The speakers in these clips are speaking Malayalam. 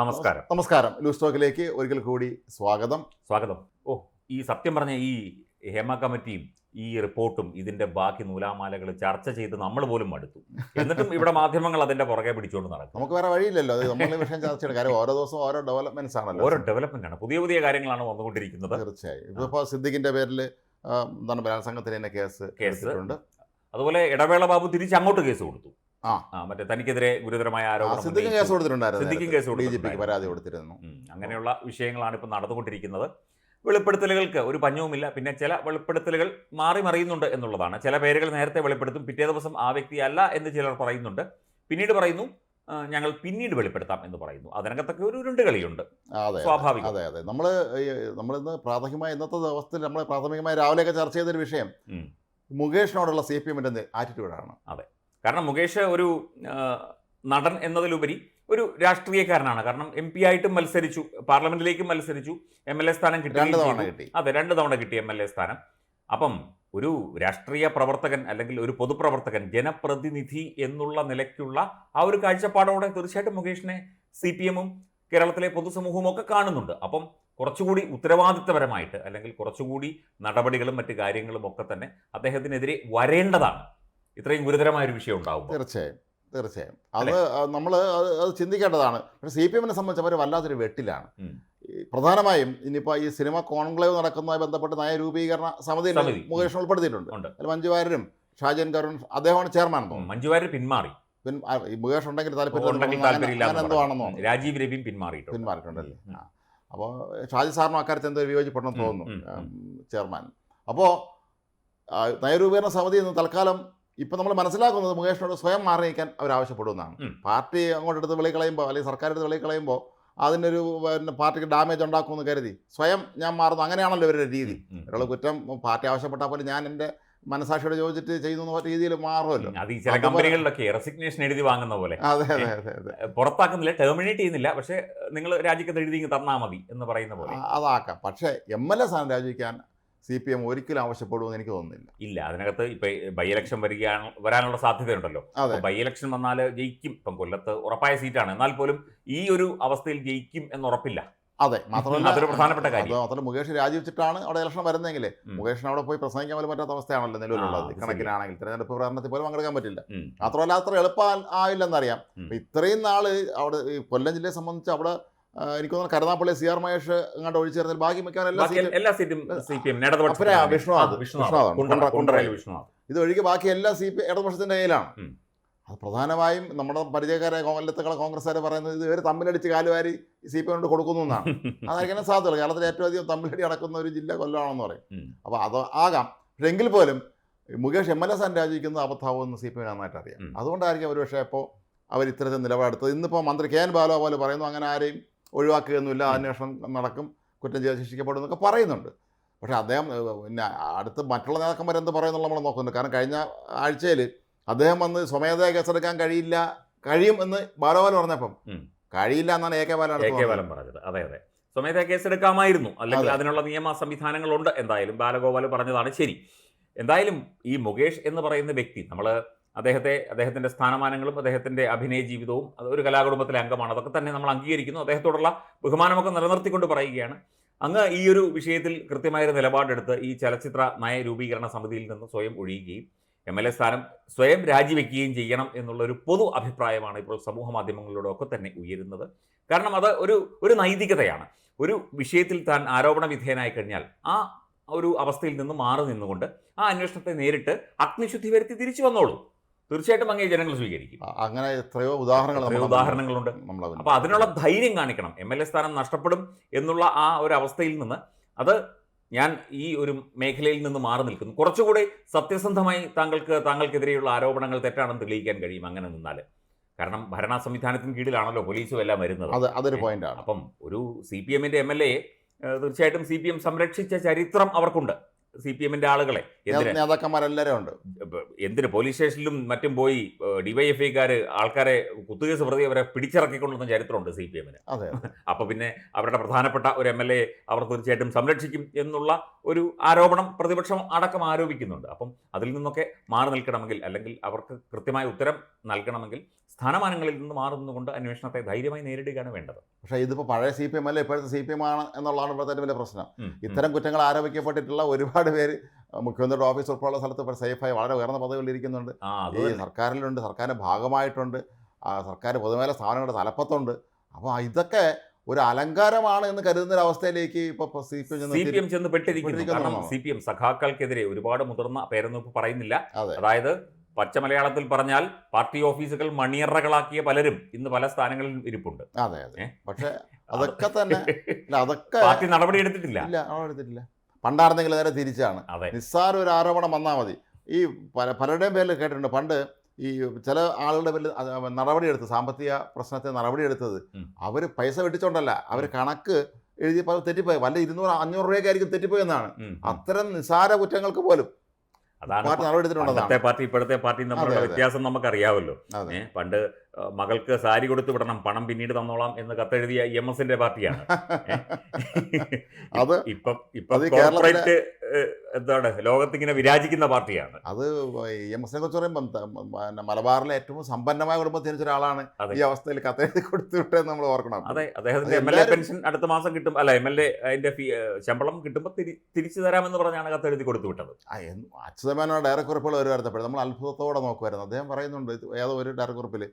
നമസ്കാരം. നമസ്കാരം. ലൂസ് ടോക്കിലേക്ക് ഒരിക്കൽ കൂടി സ്വാഗതം. സ്വാഗതം. ഓ ഈ സത്യം പറഞ്ഞ ഈ ഹേമ കമ്മിറ്റിയും ഈ റിപ്പോർട്ടും ഇതിന്റെ ബാക്കി നൂലാമാലകൾ ചർച്ച ചെയ്ത് നമ്മൾ പോലും മടുത്തു. എന്നിട്ടും ഇവിടെ മാധ്യമങ്ങൾ അതിന്റെ പുറകെ പിടിച്ചുകൊണ്ട് നടക്കും. നമുക്ക് വേറെ വഴിയില്ലല്ലോ. നമ്മൾ വിഷയം ചർച്ച ചെയ്യണം. കാര്യം ഓരോ ദിവസവും ഓരോ ഡെവലപ്മെന്റ്സ് ആണല്ലോ. ഓരോ ഡെവലപ്മെന്റ് ആണ്. പുതിയ പുതിയ കാര്യങ്ങളാണ് വന്നുകൊണ്ടിരിക്കുന്നത്. തീർച്ചയായും. ഇതിപ്പോ സിദ്ദിഖിന്റെ പേരിൽ എന്താണ് ബലാത്സംഗത്തിന് തന്നെ കേസ് കേസ്. അതുപോലെ ഇടവേള ബാബു തിരിച്ച് അങ്ങോട്ട് കേസ് കൊടുത്തു. ആ. മറ്റേ തനിക്കെതിരെ ഗുരുതരമായ ആരോപണം സിദ്ദിഖിന് ഉന്നയിച്ചു. കേസ് കൊടുത്തിട്ടുണ്ടായിരുന്നു സിദ്ദിഖിന് കേസ് ഡി ജി പിക്ക് പരാതി കൊടുത്തിരുന്നു. ഉം, അങ്ങനെയുള്ള വിഷയങ്ങളാണ് ഇപ്പോൾ നടന്നുകൊണ്ടിരിക്കുന്നത്. വെളിപ്പെടുത്തലുകൾക്ക് ഒരു പഞ്ഞവുമില്ല. പിന്നെ ചില വെളിപ്പെടുത്തലുകൾ മാറി മറിയുന്നുണ്ട് എന്നുള്ളതാണ്. ചില പേരുകൾ നേരത്തെ വെളിപ്പെടുത്തും പിറ്റേ ദിവസം ആ വ്യക്തി അല്ല എന്ന് ചിലർ പറയുന്നുണ്ട്. പിന്നീട് പറയുന്നു ഞങ്ങൾ പിന്നീട് വെളിപ്പെടുത്താം എന്ന് പറയുന്നു. അതിനകത്തൊക്കെ ഒരു ഉരുണ്ട് കളിയുണ്ട്. അതെ സ്വാഭാവികം. അതെ അതെ. നമ്മൾ നമ്മളിന്ന് പ്രാഥമികമായി ഇന്നത്തെ ദിവസത്തിൽ നമ്മൾ പ്രാഥമികമായി രാവിലെയൊക്കെ ചർച്ച ചെയ്തൊരു വിഷയം. മുകേഷിനോടുള്ള സി പി എമ്മിന്റെ ആറ്റിറ്റ്യൂഡാണ് കാരണം മുകേഷ് ഒരു നടൻ എന്നതിലുപരി ഒരു രാഷ്ട്രീയക്കാരനാണ്. കാരണം എം പി ആയിട്ടും മത്സരിച്ചു പാർലമെന്റിലേക്കും മത്സരിച്ചു എം എൽ എ സ്ഥാനം രണ്ട് തവണ കിട്ടി. അതെ രണ്ട് തവണ കിട്ടി എം എൽ എ സ്ഥാനം. അപ്പം ഒരു രാഷ്ട്രീയ പ്രവർത്തകൻ അല്ലെങ്കിൽ ഒരു പൊതുപ്രവർത്തകൻ ജനപ്രതിനിധി എന്നുള്ള നിലയ്ക്കുള്ള ആ ഒരു കാഴ്ചപ്പാടോടെ തീർച്ചയായിട്ടും മുകേഷിനെ സി പി എമ്മും കേരളത്തിലെ പൊതുസമൂഹവും ഒക്കെ കാണുന്നുണ്ട്. അപ്പം കുറച്ചുകൂടി ഉത്തരവാദിത്തപരമായിട്ട് അല്ലെങ്കിൽ കുറച്ചുകൂടി നടപടികളും മറ്റു കാര്യങ്ങളും ഒക്കെ തന്നെ അദ്ദേഹത്തിനെതിരെ വരേണ്ടതാണ്. ഇത്രയും ഗുരുതരമായ ഒരു വിഷയം ഉണ്ടാവും തീർച്ചയായും തീർച്ചയായും. അത് നമ്മൾ അത് ചിന്തിക്കേണ്ടതാണ്. പക്ഷേ സി പി എമ്മിനെ സംബന്ധിച്ച് അവർ വല്ലാത്തൊരു വെട്ടിലാണ്. പ്രധാനമായും ഇനിയിപ്പോൾ ഈ സിനിമ കോൺക്ലേവ് നടക്കുന്നതുമായി ബന്ധപ്പെട്ട് നയരൂപീകരണ സമിതിയിൽ സമിതി. മുകേഷ് ഉൾപ്പെടുത്തിയിട്ടുണ്ട്. അതിൽ മഞ്ജു വാര്യരും ഷാജൻ കരുൺ അദ്ദേഹമാണ് ചെയർമാൻ മഞ്ജു വാര്യർ പിന്മാറി. മുകേഷ് ഉണ്ടെങ്കിൽ താല്പര്യം ഉണ്ടെങ്കിൽ അങ്ങനെ- താല്പര്യമില്ല അങ്ങനെ എന്തോ ആണെന്ന് തോന്നുന്നു. രാജീവ് രവിയും പിന്മാറിയിട്ടുണ്ട്. പിന്മാറിയിട്ടുണ്ടല്ലേ അപ്പോൾ ഷാജി സാറിനും അക്കാര്യത്തിൽ എന്തോ വിയോജിപ്പെടണം തോന്നുന്നു. ചെയർമാൻ. അപ്പോൾ നയരൂപീകരണ സമിതി തൽക്കാലം ഇപ്പം നമ്മൾ മനസ്സിലാക്കുന്നത് മുകേഷിനോട് സ്വയം മാറി നിൽക്കാൻ അവർ ആവശ്യപ്പെടുന്നതാണ് പാർട്ടി അങ്ങോട്ട് എടുത്ത് വെളി കളയുമ്പോൾ അല്ലെങ്കിൽ സർക്കാർ എടുത്ത് വെളി കളയുമ്പോൾ അതിനൊരു പിന്നെ പാർട്ടിക്ക് ഡാമേജ് ഉണ്ടാക്കുമെന്ന് കരുതി സ്വയം ഞാൻ മാറുന്നു. അങ്ങനെയാണല്ലോ ഇവരുടെ രീതി. ഒരാൾ കുറ്റം പാർട്ടി ആവശ്യപ്പെട്ടാൽ പോലും ഞാൻ എന്റെ മനസാക്ഷിയോട് ചോദിച്ചിട്ട് ചെയ്യുന്ന രീതിയിൽ മാറുമല്ലോ. അത് ഈ ചില കമ്പനികളിലൊക്കെ റെസിഗ്നേഷൻ എഴുതി വാങ്ങുന്ന പോലെ. അതെ അതെ അതെ അതെ. പുറത്താക്കുന്നില്ല ടെർമിനേറ്റ് ചെയ്യുന്നില്ല. പക്ഷേ നിങ്ങൾ രാജിക്കത്ത് എഴുതി തന്നാൽ മതി എന്ന് പറയുന്ന പോലെ. അതാക്കാം. പക്ഷേ എം എൽ എ സ്ഥാനം രാജിവെക്കാൻ സി പി എം ഒരിക്കലും ആവശ്യപ്പെടുമെന്ന് എനിക്ക് തോന്നുന്നില്ല. ഇല്ല അതിനകത്ത് ഇപ്പൊ ബൈ ഇലക്ഷൻ വരികയാണ് വരാനുള്ള സാധ്യതയുണ്ടല്ലോ. ബൈ ഇലക്ഷൻ വന്നാൽ ജയിക്കും. ഇപ്പം കൊല്ലത്ത് ഉറപ്പായ സീറ്റാണ്. എന്നാൽ പോലും ഈ ഒരു അവസ്ഥയിൽ ജയിക്കും എന്ന് ഉറപ്പില്ല. അതെ മാത്രമല്ല അതൊരു പ്രധാനപ്പെട്ട കാര്യം. മാത്രമല്ല മുകേഷ് രാജിവെച്ചിട്ടാണ് അവിടെ ഇലക്ഷൻ വരുന്നതെങ്കിൽ. മുകേഷിന് അവിടെ പോയി പ്രസംഗിക്കാൻ പോലും പറ്റാത്ത അവസ്ഥയാണല്ലോ നിലവിലുള്ളത്. കണക്കിനാണെങ്കിൽ തെരഞ്ഞെടുപ്പ് പ്രകടനത്തിൽ പോലും പങ്കെടുക്കാൻ പറ്റില്ല. മാത്രമല്ല അത്ര എളുപ്പം ആയില്ലെന്നറിയാം. ഇത്രയും നാൾ അവിടെ ഈ കൊല്ലം ജില്ലയെ സംബന്ധിച്ച് അവിടെ എനിക്ക് തോന്നുന്നു കരുനാപ്പള്ളി സി ആർ മഹേഷ് അങ്ങോട്ട് ഒഴിച്ചു ചേർന്നാൽ ബാക്കി മിക്കവാറും എല്ലാ സീറ്റും വിഷ്ണുനാഥ്. വിഷ്ണുനാഥ്. ഇത് ഒഴികെ ബാക്കി എല്ലാ സി പി ഇടതുപക്ഷത്തിന്റെ കയ്യിലാണ്. അത് പ്രധാനമായും നമ്മുടെ പരിചയക്കാരെ കൊല്ലത്തുകളെ കോൺഗ്രസ്സുകാരെ പറയുന്നത് ഇത് ഇവർ തമ്മിലടിച്ച് കാലുവാരി സി പി എമ്മിനോട് കൊടുക്കുന്നു എന്നാണ്. അതായിരിക്കും സാധ്യത കേരളത്തിൽ ഏറ്റവും അധികം തമ്മിലടി നടക്കുന്ന ഒരു ജില്ല കൊല്ലമാണെന്ന് പറയും. അപ്പൊ അപ്പോൾ അത് ആകാം. പക്ഷെങ്കിൽ പോലും മുകേഷ് എം എൽ എ സ്ഥാനം രാജിക്കുന്നത് അബദ്ധാവുമെന്ന് സി പി എം നന്നായിട്ട് അറിയാം. അതുകൊണ്ടായിരിക്കും അവർ ഒരുപക്ഷെ ഇപ്പോൾ അവർ ഇത്തരത്തിൽ നിലപാടെടുത്തത്. ഇന്നിപ്പോൾ മന്ത്രി കെ എൻ ബാലോ പോലെ പറയുന്നു അങ്ങനെ ആരെയും ഒഴിവാക്കുകയൊന്നുമില്ല അന്വേഷണം നടക്കും കുറ്റം ചെയ്ത് ശിക്ഷിക്കപ്പെടും എന്നൊക്കെ പറയുന്നുണ്ട്. പക്ഷെ അദ്ദേഹം പിന്നെ അടുത്ത് മറ്റുള്ള നേതാക്കന്മാർ എന്ത് പറയുന്നുള്ള നമ്മൾ നോക്കുന്നുണ്ട്. കാരണം കഴിഞ്ഞ ആഴ്ചയിൽ അദ്ദേഹം വന്ന് സ്വമേധയാ കേസെടുക്കാൻ കഴിയില്ല കഴിയും എന്ന് ബാലോപാൽ പറഞ്ഞപ്പം കഴിയില്ല എന്നാണ് A K Balan A K Balan പറഞ്ഞത്. അതെ അതെ. സ്വമേധയാ കേസെടുക്കാമായിരുന്നു. അല്ലെങ്കിൽ അതിനുള്ള നിയമ സംവിധാനങ്ങളുണ്ട്. എന്തായാലും ബാലഗോപാൽ പറഞ്ഞതാണ് ശരി. എന്തായാലും ഈ മുകേഷ് എന്ന് പറയുന്ന വ്യക്തി നമ്മൾ അദ്ദേഹത്തെ അദ്ദേഹത്തിന്റെ സ്ഥാനമാനങ്ങളും അദ്ദേഹത്തിന്റെ അഭിനയ ജീവിതവും അത് ഒരു കലാകുടുംബത്തിലെ അംഗമാണ്. അതൊക്കെ തന്നെ നമ്മൾ അംഗീകരിക്കുന്നു. അദ്ദേഹത്തോടുള്ള ബഹുമാനമൊക്കെ നിലനിർത്തിക്കൊണ്ട് പറയുകയാണ്. അങ്ങ് ഈ ഒരു വിഷയത്തിൽ കൃത്യമായൊരു നിലപാടെടുത്ത് ഈ ചലച്ചിത്ര നയ രൂപീകരണ സമിതിയിൽ നിന്ന് സ്വയം ഒഴിയുകയും എം എൽ എ സ്ഥാനം സ്വയം രാജിവെക്കുകയും ചെയ്യണം എന്നുള്ള ഒരു പൊതു അഭിപ്രായമാണ് ഇപ്പോൾ സമൂഹ മാധ്യമങ്ങളിലൂടെ ഒക്കെ തന്നെ ഉയരുന്നത്. കാരണം അത് ഒരു ഒരു നൈതികതയാണ്. ഒരു വിഷയത്തിൽ താൻ ആരോപണ വിധേയനായി കഴിഞ്ഞാൽ ആ ഒരു അവസ്ഥയിൽ നിന്ന് മാറി നിന്നുകൊണ്ട് ആ അന്വേഷണത്തെ നേരിട്ട് അഗ്നിശുദ്ധി വരുത്തി തിരിച്ചു വന്നോളൂ. തീർച്ചയായിട്ടും അങ്ങേ ജനങ്ങൾ സ്വീകരിക്കും. അങ്ങനെ എത്രയോ ഉദാഹരണങ്ങൾ ഉദാഹരണങ്ങളുണ്ട്. അപ്പോൾ അതിനുള്ള ധൈര്യം കാണിക്കണം. എം എൽ എ സ്ഥാനം നഷ്ടപ്പെടും എന്നുള്ള ആ ഒരു അവസ്ഥയിൽ നിന്ന് അത് ഞാൻ ഈ ഒരു മേഖലയിൽ നിന്ന് മാറി നിൽക്കുന്നു. കുറച്ചുകൂടി സത്യസന്ധമായി താങ്കൾക്ക് താങ്കൾക്കെതിരെയുള്ള ആരോപണങ്ങൾ തെറ്റാണെന്ന് തെളിയിക്കാൻ കഴിയും അങ്ങനെ നിന്നാൽ കാരണം ഭരണ സംവിധാനത്തിന് കീഴിലാണല്ലോ പോലീസും എല്ലാം വരുന്നത്. അത് അതൊരു പോയിന്റാണ് അപ്പം ഒരു സി പി എമ്മിന്റെ എം എൽ എ തീർച്ചയായിട്ടും സി പി എം സംരക്ഷിച്ച ചരിത്രം അവർക്കുണ്ട്. സി പി എമ്മിന്റെ ആളുകളെ. എന്തിന്? നേതാക്കന്മാരെല്ലാവരും ഉണ്ട് എന്തിന് പോലീസ് സ്റ്റേഷനിലും മറ്റും പോയി ഡിവൈഎഫ്ഐക്കാർ ആൾക്കാരെ കുത്തുകേസ് പ്രതി അവരെ പിടിച്ചിറക്കിക്കൊണ്ടുവന്ന ചരിത്രമുണ്ട് സി പി എമ്മിന്. അതെ അപ്പോൾ പിന്നെ അവരുടെ പ്രധാനപ്പെട്ട ഒരു എം എൽ എ അവർ തീർച്ചയായിട്ടും സംരക്ഷിക്കും എന്നുള്ള ഒരു ആരോപണം പ്രതിപക്ഷം അടക്കം ആരോപിക്കുന്നുണ്ട്. അപ്പം അതിൽ നിന്നൊക്കെ മാറി നിൽക്കണമെങ്കിൽ അല്ലെങ്കിൽ അവർക്ക് കൃത്യമായ ഉത്തരം നൽകണമെങ്കിൽ സ്ഥാനമാനങ്ങളിൽ നിന്ന് മാറുന്നതുകൊണ്ട് അന്വേഷണത്തെ ധൈര്യമായി നേരിടുകയാണ് വേണ്ടത്. പക്ഷേ ഇതിപ്പോൾ പഴയ സി പി എം അല്ല? ഇപ്പോഴത്തെ സി പി എം ആണ് എന്നുള്ളതാണ് ഇപ്പോഴത്തെ വലിയ പ്രശ്നം. ഇത്തരം കുറ്റങ്ങൾ ആരോപിക്കപ്പെട്ടിട്ടുള്ള ഒരുപാട് പേര് മുഖ്യമന്ത്രിയുടെ ഓഫീസ് ഉൾപ്പെടെയുള്ള സ്ഥലത്ത് ഇപ്പോൾ സേഫായി വളരെ ഉയർന്ന പദവികളിൽ ഇരിക്കുന്നുണ്ട്. ഈ. സർക്കാരിലുണ്ട്. സർക്കാരിന്റെ ഭാഗമായിട്ടുണ്ട്. ആ, സർക്കാർ പൊതുമേല സ്ഥാപനങ്ങളുടെ തലപ്പത്തുണ്ട്. അപ്പോൾ ഇതൊക്കെ ഒരു അലങ്കാരമാണ് എന്ന് കരുതുന്ന ഒരു അവസ്ഥയിലേക്ക് ഇപ്പോൾ സി പി എം ചെന്ന് പെട്ടിരിക്കുന്നു. കാരണം. സി പി എം സഖാക്കൾക്കെതിരെ ഒരുപാട് മുതിർന്ന പേരൊന്നും ഇപ്പൊ പറയുന്നില്ല അതായത് പച്ച മലയാളത്തിൽ പറഞ്ഞാൽ പാർട്ടി ഓഫീസുകൾ മണിയറകളാക്കിയ പലരും ഇന്ന് പല സ്ഥാനങ്ങളിൽ ഇരിപ്പുണ്ട്. അതെ അതെ? പക്ഷേ അതൊക്കെ തന്നെ അതൊക്കെ പാർട്ടി നടപടി എടുത്തിട്ടില്ല. എടുത്തിട്ടില്ല. പണ്ടായിരുന്നെങ്കിൽ നേരെ തിരിച്ചാണ്. അതെ. നിസ്സാര ഒരു ആരോപണം വന്നാൽ മതി. ഈ പല പലരുടെയും പേരിൽ കേട്ടിട്ടുണ്ട്. പണ്ട് ഈ ചില ആളുകളുടെ പേരിൽ അത് നടപടിയെടുത്ത് സാമ്പത്തിക പ്രശ്നത്തെ നടപടിയെടുത്തത്. അവർ പൈസ വെട്ടിച്ചോണ്ടല്ല. അവർ കണക്ക് എഴുതി പല തെറ്റിപ്പോയി. വല്ല ഇരുന്നൂറ് അഞ്ഞൂറ് രൂപയ്ക്കായിരിക്കും തെറ്റിപ്പോയെന്നാണ് ഉം, ഉം. അത്തരം നിസ്സാര കുറ്റങ്ങൾക്ക് പോലും അതാണ് പാർട്ടി ഇപ്പോഴത്തെ പാർട്ടി തമ്മിലുള്ള. വ്യത്യാസം നമുക്കറിയാവല്ലോ അതെ. പണ്ട് മകൾക്ക് സാരി കൊടുത്തു വിടണം പണം പിന്നീട് തന്നോളാം എന്ന് കത്തെഴുതിയ എം എസിന്റെ പാർട്ടിയാണ്. ഇപ്പം ഇപ്പം കോർപ്പറേറ്റ് എന്താണ് ലോകത്തിങ്ങനെ വിരാജിക്കുന്ന പാർട്ടിയാണ്. അത് എം എസിനെ കുറിച്ച് പറയുമ്പോൾ മലബാറിലെ ഏറ്റവും സമ്പന്നമായ കുടുംബം ജനിച്ച ഒരാളാണ്. ഈ അവസ്ഥയിൽ കത്തെഴുതി കൊടുത്തു വിട്ടതെന്ന് നമ്മൾ ഓർക്കണം. അതെ അദ്ദേഹത്തിന്റെ എം എൽ എ പെൻഷൻ അടുത്ത മാസം കിട്ടും അല്ല എം എൽ എ അതിന്റെ ശമ്പളം കിട്ടുമ്പോൾ തിരിച്ചു തരാമെന്ന് പറഞ്ഞാണ് കത്തെഴുതി കൊടുത്തു വിട്ടത്. അച്യുതമേനോ ഡയറക്ട് കുറിപ്പുകൾ വരുമായിരുന്നപ്പോൾ നമ്മൾ അത്ഭുതത്തോടെ നോക്കുമായിരുന്നു അദ്ദേഹം പറയുന്നുണ്ട് ഏതോ ഒരു ഡയറക്ട് കുറിപ്പിൽ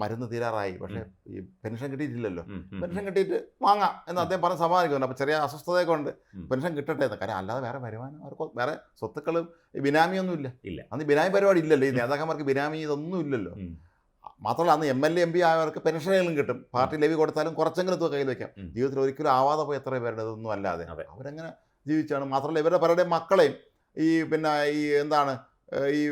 മരുന്ന് തീരാറായി. പക്ഷേ ഈ പെൻഷൻ കിട്ടിയിട്ടില്ലല്ലോ. പെൻഷൻ കിട്ടിയിട്ട് വാങ്ങാം എന്ന് അദ്ദേഹം പറഞ്ഞ സമാധാനിക്കുന്നുണ്ട്. അപ്പോൾ ചെറിയ അസ്വസ്ഥതയൊക്കെ ഉണ്ട്. പെൻഷൻ കിട്ടട്ടെ എന്ന്. കാര്യം അല്ലാതെ വേറെ വരുമാനം അവർക്ക് വേറെ സ്വത്തുക്കളും ബിനാമിയൊന്നും ഇല്ല. ഇല്ല. അന്ന് ബിനാമി പരിപാടി ഇല്ലല്ലോ. ഈ നേതാക്കന്മാർക്ക് ബിനാമി ഇതൊന്നും ഇല്ലല്ലോ. മാത്രമല്ല അന്ന് M L A M P ആയവർക്ക് പെൻഷനുകളും കിട്ടും. പാർട്ടി ലെവി കൊടുത്താലും കുറച്ചെങ്കിലും തുക കയ്യിൽ വെക്കാം. ജീവിതത്തിൽ ഒരിക്കലും ആവാതെ പോയി എത്ര പേരുടെ ഇതൊന്നും അല്ലാതെ. അവരങ്ങനെ ജീവിച്ചാണ്. മാത്രമല്ല ഇവരുടെ പലരുടെയും മക്കളെയും ഈ പിന്നെ ഈ എന്താണ് ഈ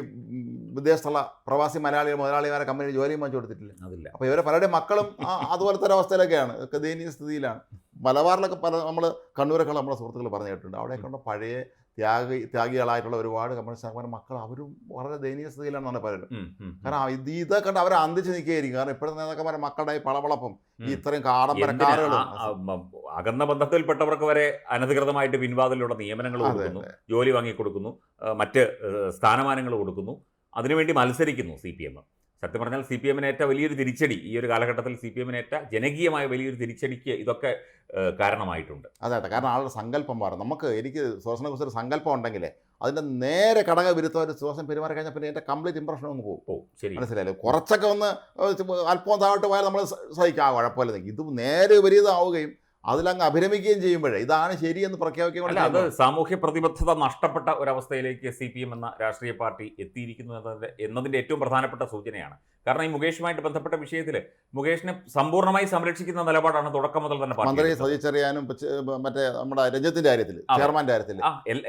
വിദേശത്തുള്ള പ്രവാസി മലയാളികൾ മുതലാളിമാരെ കമ്പനി ജോലിയും വാങ്ങിച്ചു കൊടുത്തിട്ടില്ല? അതില്ല. അപ്പോൾ ഇവരെ പലരുടെ മക്കളും അതുപോലത്തെ ഒരു അവസ്ഥയിലൊക്കെയാണ് ഒക്കെ ദയനീയ സ്ഥിതിയിലാണ്. മലബാറിലൊക്കെ പല നമ്മൾ കണ്ണൂരൊക്കെ നമ്മുടെ സുഹൃത്തുക്കൾ പറഞ്ഞു കേട്ടിട്ടുണ്ട് അവിടെയൊക്കെ ഉള്ള പഴയ ത്യാഗി ത്യാഗികളായിട്ടുള്ള ഒരുപാട് കമ്മ്യൂണിസ്റ്റ് സഹോദരന്മാരുടെ മക്കൾ അവരും വളരെ ദയനീയ സ്ഥിതിയിലാണെന്നാണ് ഉം. കാരണം ഇത് ഇതൊക്കെ അവർ അന്തിച്ച് നിൽക്കുകയായിരിക്കും. കാരണം ഇപ്പോഴത്തെ നേതാക്കന്മാരെ മക്കളുടെ ഈ പളവളപ്പം ഈ. ഇത്രയും മ- അകന്ന ബന്ധത്തിൽപ്പെട്ടവർക്ക് വരെ അനധികൃതമായിട്ട് പിൻവാതിലുള്ള നിയമനങ്ങൾ കൊടുക്കുന്നു ജോലി വാങ്ങിക്കൊടുക്കുന്നു മറ്റ് സ്ഥാനമാനങ്ങൾ കൊടുക്കുന്നു. അതിനുവേണ്ടി മത്സരിക്കുന്നു സി പി എം. സത്യം പറഞ്ഞാൽ സി പി എമ്മിന് ഏറ്റ വലിയൊരു തിരിച്ചടി ഈ ഒരു കാലഘട്ടത്തിൽ സി പി എമ്മിന് ഏറ്റ ജനകീയമായ വലിയൊരു തിരിച്ചടിക്ക് ഇതൊക്കെ കാരണമായിട്ടുണ്ട്. അതെ അതെ കാരണം ആളുടെ സങ്കല്പം മാറും. നമുക്ക് എനിക്ക് സുഹാസിനെ കുറിച്ച് ഒരു സങ്കല്പം ഉണ്ടെങ്കിൽ അതിന്റെ നേരെ ഘടക ഒരു സുഹാസൻ പെരുമാറി കഴിഞ്ഞാൽ പിന്നെ എന്റെ കംപ്ലീറ്റ് ഇമ്പ്രഷൻ ഒന്ന് പോകും. ശരി. മനസ്സിലായല്ലോ? കുറച്ചൊക്കെ ഒന്ന് അല്പം താഴോട്ട് പോയാൽ നമ്മൾ സഹിക്കാം. ആ കുഴപ്പമില്ല. ഇത് നേരെ വിപരീതമാവുകയും അതിലങ്ങ് അഭിരമിക്കുകയും ചെയ്യുമ്പോഴേ ഇതാണ് ശരിയെന്ന് പ്രഖ്യാപിക്കുകയും അത് സാമൂഹ്യ പ്രതിബദ്ധത നഷ്ടപ്പെട്ട ഒരവസ്ഥയിലേക്ക് സി പി എം എന്ന രാഷ്ട്രീയ പാർട്ടി എത്തിയിരിക്കുന്നു എന്നതിന്റെ എന്നതിന്റെ ഏറ്റവും പ്രധാനപ്പെട്ട സൂചനയാണ്. കാരണം ഈ മുകേഷുമായിട്ട് ബന്ധപ്പെട്ട വിഷയത്തിൽ മുകേഷിനെ സമ്പൂർണമായി സംരക്ഷിക്കുന്ന നിലപാടാണ് തുടക്കം മുതൽ തന്നെ മന്ത്രി. സതീച്ചറിയാനും മറ്റേ നമ്മുടെ രഞ്ജത്തിന്റെ കാര്യത്തിൽ. ചെയർമാന്റെ കാര്യത്തിൽ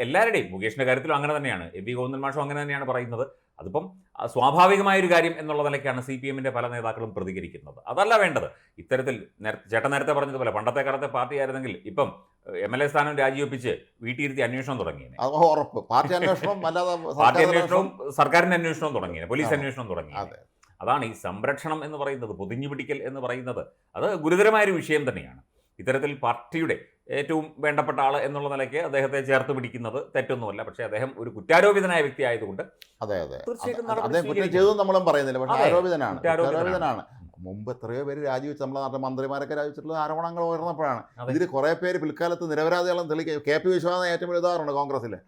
എല്ലാവരുടെയും മുകേഷിന്റെ കാര്യത്തിലും അങ്ങനെ തന്നെയാണ്. എ ബി ഗോവിന്ദൻ മാഷും അങ്ങനെ തന്നെയാണ് പറയുന്നത്. അതിപ്പം സ്വാഭാവികമായൊരു സ്വാഭാവികമായ ഒരു കാര്യം എന്നുള്ള നിലയ്ക്കാണ് സി പി എമ്മിന്റെ പല നേതാക്കളും പ്രതികരിക്കുന്നത്. അതല്ല വേണ്ടത്. ഇത്തരത്തിൽ നേര- ചേട്ടൻ നേരത്തെ പറഞ്ഞതുപോലെ പണ്ടത്തെ കാലത്തെ പാർട്ടി ആയിരുന്നെങ്കിൽ ഇപ്പം എം എൽ എ സ്ഥാനം രാജിവെപ്പിച്ച് വീട്ടിയിരുത്തി അന്വേഷണം തുടങ്ങിയേനെ. അത് ഉറപ്പ്. പാർട്ടി അന്വേഷണം പാർട്ടി അന്വേഷണവും സർക്കാരിന്റെ അന്വേഷണവും തുടങ്ങിയത് പോലീസ് അന്വേഷണം തുടങ്ങി അതെ. അതാണ് ഈ സംരക്ഷണം എന്ന് പറയുന്നത് പൊതിഞ്ഞു പിടിക്കൽ എന്ന് പറയുന്നത്. അത് ഗുരുതരമായൊരു വിഷയം തന്നെയാണ്. ഇത്തരത്തിൽ പാർട്ടിയുടെ ഏറ്റവും വേണ്ടപ്പെട്ട ആൾ എന്നുള്ള നിലയ്ക്ക് അദ്ദേഹത്തെ ചേർത്ത് പിടിക്കുന്നത് തെറ്റൊന്നുമല്ല. പക്ഷേ അദ്ദേഹം ഒരു കുറ്റാരോപിതനായ വ്യക്തി ആയതുകൊണ്ട് അതെ. അതെ തീർച്ചയായിട്ടും അദ്ദേഹം കുറ്റം. ചെയ്തു നമ്മളും പറയുന്നില്ല. പക്ഷേ ആരോപിതനാണ്. കുറ്റാരോപിതനാണ്. മുമ്പ് എത്രയോ പേര് രാജിവെച്ച് നമ്മളെ നാട്ടിലെ മന്ത്രിമാരൊക്കെ രാജിവെച്ചിട്ടുള്ള ആരോപണങ്ങൾ ഉയർന്നപ്പോഴാണ്. ഇതിൽ കുറെ പേര് പിൽക്കാലത്ത് നിരപരാധികളും തെളിയിക്കുക കെ പി വിശ്വനാഥൻ ഏറ്റവും വലിയ ഉദാഹരണം കോൺഗ്രസിലെ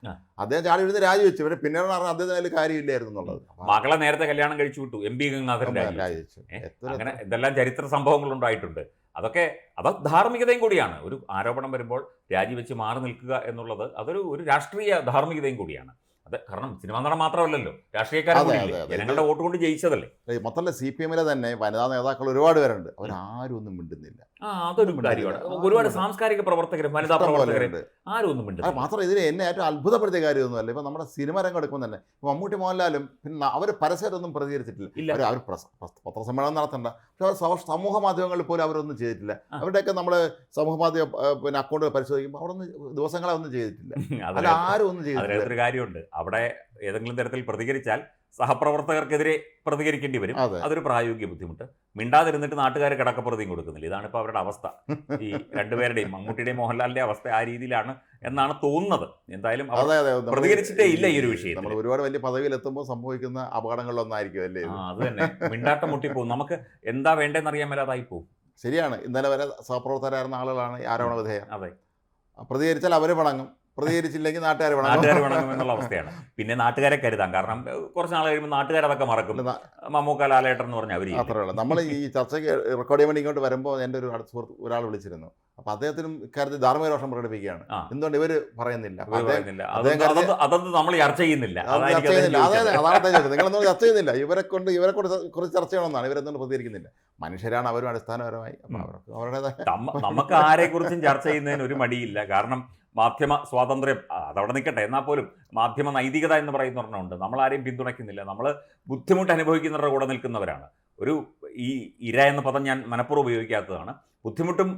അദ്ദേഹം ചാടി എഴുതി രാജിവെച്ചു. പക്ഷേ പിന്നീട് പറഞ്ഞാൽ അദ്ദേഹത്തിന് അതിൽ കാര്യമില്ലായിരുന്നു എന്നുള്ളത്. മകളെ നേരത്തെ കല്യാണം കഴിച്ചു വിട്ടു. എം പി ഗംഗാധരൻ രാജിവെച്ചു. ഇതെല്ലാം ചരിത്ര സംഭവങ്ങൾ ഉണ്ടായിട്ടുണ്ട് അതൊക്കെ അത് ധാർമ്മികതയും കൂടിയാണ്. ഒരു ആരോപണം വരുമ്പോൾ രാജിവെച്ച് മാറി നിൽക്കുക എന്നുള്ളത് അതൊരു ഒരു രാഷ്ട്രീയ ധാർമ്മികതയും കൂടിയാണ്. അത് കാരണം സിനിമാ നടൻ മാത്രമല്ലല്ലോ. രാഷ്ട്രീയക്കാരുടെ. ജനങ്ങളുടെ വോട്ട് കൊണ്ട് ജയിച്ചതല്ലേ? മൊത്തം മൊത്തമല്ല സി പി എമ്മിലെ തന്നെ വനിതാ നേതാക്കൾ ഒരുപാട് പേരുണ്ട്. അവരാരും ഒന്നും മിണ്ടുന്നില്ല. അതൊരു കാര്യമാണ്. ഒരുപാട് സാംസ്കാരിക പ്രവർത്തകരും വനിതാ ഇഷ്ടം പോലെ പ്രവർത്തകരും ഉണ്ട്. ആരും ഒന്നും അത് മാത്രം ഇതിന് എന്നെ ഏറ്റവും അത്ഭുതപ്പെടുത്തിയ കാര്യമൊന്നുമല്ല. ഇപ്പം നമ്മുടെ സിനിമ രംഗം എടുക്കുമ്പോൾ തന്നെ മമ്മൂട്ടി മോഹൻലാലും പിന്നെ അവർ പരസ്യമായിട്ടൊന്നും പ്രതികരിച്ചിട്ടില്ല. അവർ പത്രസമ്മേളനം നടത്തണ്ട. പക്ഷെ അവർ സമൂഹ മാധ്യമങ്ങളിൽ പോലും അവരൊന്നും ചെയ്തിട്ടില്ല. അവരുടെയൊക്കെ നമ്മൾ സമൂഹ മാധ്യമ പിന്നെ അക്കൗണ്ട് പരിശോധിക്കുമ്പോൾ അവിടെ ഒന്നും ദിവസങ്ങളെ ഒന്നും ചെയ്തിട്ടില്ല. അല്ല ആരും ഒന്നും ചെയ്തിട്ടില്ല. കാര്യമുണ്ട്. അവിടെ ഏതെങ്കിലും തരത്തിൽ പ്രതികരിച്ചാൽ സഹപ്രവർത്തകർക്കെതിരെ പ്രതികരിക്കേണ്ടി വരും. അതൊരു പ്രായോഗിക ബുദ്ധിമുട്ട്. മിണ്ടാതിരുന്നിട്ട് നാട്ടുകാർ കിടക്കപ്രതിയും കൊടുക്കുന്നില്ല. ഇതാണ് ഇപ്പോൾ അവരുടെ അവസ്ഥ. ഈ രണ്ടുപേരുടെയും മമ്മൂട്ടിയുടെയും മോഹൻലാലിന്റെ അവസ്ഥ ആ രീതിയിലാണ് എന്നാണ് തോന്നുന്നത്. എന്തായാലും അവർ അതെ അതെ പ്രതികരിച്ചിട്ടേ ഇല്ല ഈ ഒരു വിഷയം നമ്മൾ ഒരുപാട് വലിയ പദവിയിലെത്തുമ്പോൾ സംഭവിക്കുന്ന അപകടങ്ങളിലൊന്നായിരിക്കും അല്ലേ അത് തന്നെ. മിണ്ടാട്ടം മുട്ടിപ്പോവും നമുക്ക് എന്താ വേണ്ടതെന്ന് അറിയാൻ മേലാതായി പോകും ശരിയാണ്. ഇന്നലെ വരെ സഹപ്രവർത്തകരായിരുന്ന ആളുകളാണ് ആരോപണ വിധേയം അതെ. പ്രതികരിച്ചാൽ അവർ വണങ്ങും പ്രതികരിച്ചില്ലെങ്കിൽ നാട്ടുകാർ നാട്ടുകാർ വണങ്ങും വേണമെന്നുള്ള അവസ്ഥയാണ്. പിന്നെ നാട്ടുകാരെ കരുതാം. കാരണം കുറച്ച് നാൾ കഴിയുമ്പോൾ നാട്ടുകാരതൊക്കെ മറക്കും. മമ്മൂക്ക ലാലേട്ടൻ എന്ന് പറഞ്ഞാൽ അവർ അത്രേ ഉള്ളൂ. നമ്മൾ ഈ ചർച്ചയ്ക്ക് റെക്കോർഡ് ചെയ്യാൻ വേണ്ടി ഇങ്ങോട്ട് വരുമ്പോൾ എന്റെ ഒരു അടുത്ത സുഹൃത്ത് ഒരാൾ വിളിച്ചിരുന്നു. അപ്പോൾ അദ്ദേഹത്തിനും ധാർമ്മിക രോഷം പ്രകടിപ്പിക്കുകയാണ്. എന്തുകൊണ്ട് ഇവർ പറയുന്നില്ല? അതൊന്നും നമ്മൾ ചർച്ച ചെയ്യുന്നില്ല. ചർച്ച ചെയ്യുന്നില്ല. അതാണ് നിങ്ങളൊന്നും ചർച്ച ചെയ്യുന്നില്ല? ഇവരെ കൊണ്ട് ഇവരെ കൊണ്ട് കുറിച്ച് ചർച്ച ചെയ്യണമെന്നാണ് ഇവരെന്തുകൊണ്ട് പ്രതികരിക്കുന്നില്ല? മനുഷ്യരാണ് അവരും അടിസ്ഥാനപരമായി. അപ്പം. അവർക്ക് അവരുടേതായ നമുക്ക് ആരെക്കുറിച്ചും ചർച്ച ചെയ്യുന്നതിന് ഒരു മടിയില്ല. കാരണം മാധ്യമ സ്വാതന്ത്ര്യം അതവിടെ നിൽക്കട്ടെ എന്നാൽ പോലും മാധ്യമ നൈതികത എന്ന് പറയുന്ന ഒരെണ്ണമുണ്ട് നമ്മൾ ആരെയും പിന്തുണയ്ക്കുന്നില്ല. നമ്മൾ ബുദ്ധിമുട്ട് അനുഭവിക്കുന്നവരുടെ കൂടെ നിൽക്കുന്നവരാണ്. ഒരു ഈ ഇര എന്ന പദം ഞാൻ മനഃപൂർവം ഉപയോഗിക്കാത്തതാണ്. ബുദ്ധിമുട്ടും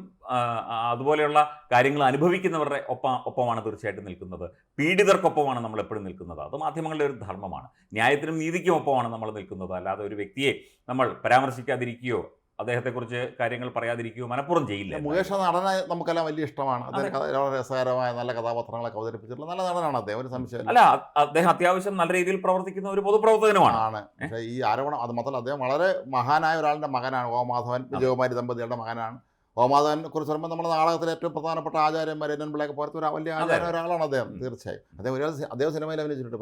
അതുപോലെയുള്ള കാര്യങ്ങൾ അനുഭവിക്കുന്നവരുടെ ഒപ്പം ഒപ്പമാണ് തീർച്ചയായിട്ടും നിൽക്കുന്നത്. പീഡിതർക്കൊപ്പമാണ് നമ്മൾ എപ്പോഴും നിൽക്കുന്നത്. അത് മാധ്യമങ്ങളുടെ ഒരു ധർമ്മമാണ്. ന്യായത്തിനും നീതിക്കും ഒപ്പമാണ് നമ്മൾ നിൽക്കുന്നത്. അല്ലാതെ ഒരു വ്യക്തിയെ നമ്മൾ പരാമർശിക്കാതിരിക്കുകയോ അദ്ദേഹത്തെക്കുറിച്ച് കാര്യങ്ങൾ പറയാതിരിക്കുകയോ മനഃപ്പുറം ചെയ്യില്ല മുകേഷ് നടനെ നമുക്കെല്ലാം വലിയ ഇഷ്ടമാണ്. അദ്ദേഹം വളരെ രസകരമായ നല്ല കഥാപാത്രങ്ങളൊക്കെ അവതരിപ്പിച്ചിട്ടുള്ള നല്ല നടനാണ് അദ്ദേഹം ഒരു സംശയം അല്ല അദ്ദേഹം അത്യാവശ്യം നല്ല രീതിയിൽ പ്രവർത്തിക്കുന്ന ഒരു പൊതുപ്രവർത്തകനുമാണ്. ആണ്. പക്ഷേ ഈ ആരോപണം അത് മാത്രമല്ല അദ്ദേഹം വളരെ മഹാനായ ഒരാളുടെ മകനാണ്. ഓമാധവൻ വിജയകുമാരി ദമ്പതികളുടെ മകനാണ്. ഓമാധവനെ കുറിച്ച് പറയുമ്പോൾ നമ്മുടെ നാടകത്തിലെ ഏറ്റവും പ്രധാനപ്പെട്ട ആചാര്യന്മാർ എൻ പിള്ളയൊക്കെ പോലത്തെ ഒരു വലിയ ആചാരം ആചാര്യ ഒരാളാണ് അദ്ദേഹം. തീർച്ചയായും. അദ്ദേഹം ഒരാൾ അദ്ദേഹം സിനിമയിൽ അഭിനയിച്ചിട്ടുണ്ട്